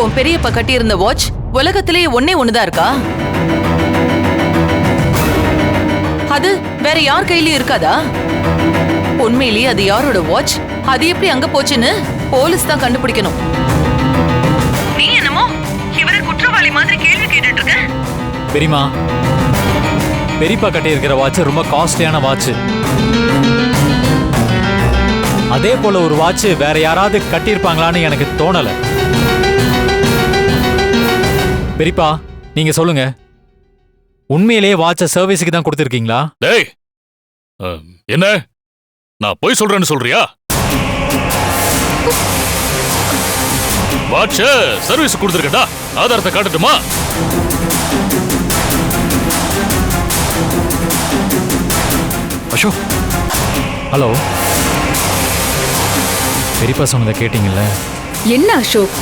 உன் பெரியப்பா கட்டியிருந்த வாட்ச் உலகத்திலேயே ஒன்னே ஒண்ணுதான் இருக்கா? அது வேற யார் கையிலயும் இருக்காதா? உண்மையிலேயே அது யாரோட வாட்ச் அது எப்படி அங்க போச்சுன்னு போலீஸ் தான் கண்டுபிடிக்கணும். நீ என்னமோ இவரை குற்றவாளி மாதிரி கேள்வி கேட்டுட்டு இருக்க. பெரியமா பெரியப்பா கட்டியிருக்கிற வாட்ச் ரொம்ப காஸ்ட்லியான வாட்ச் அதே போல ஒரு வாட்ச் வேற யாராவது கட்டியிருப்பாங்களான்னு எனக்கு தோணல. பெரியப்பா நீங்க சொல்லுங்க. உண்மையிலேயே வாட்சை சர்வீஸுக்கு தான் கொடுத்துருக்கீங்களா? டேய் என்ன? நான் பொய் சொல்றேன்னு சொல்றியா? வாட்ச சர்வீஸ் கொடுத்துருக்கடா ஆதாரத்தை காட்டட்டுமா? அசோக். ஹலோ பெரியப்பா சொன்னதை கேட்டீங்கல்ல? என்ன அசோக்?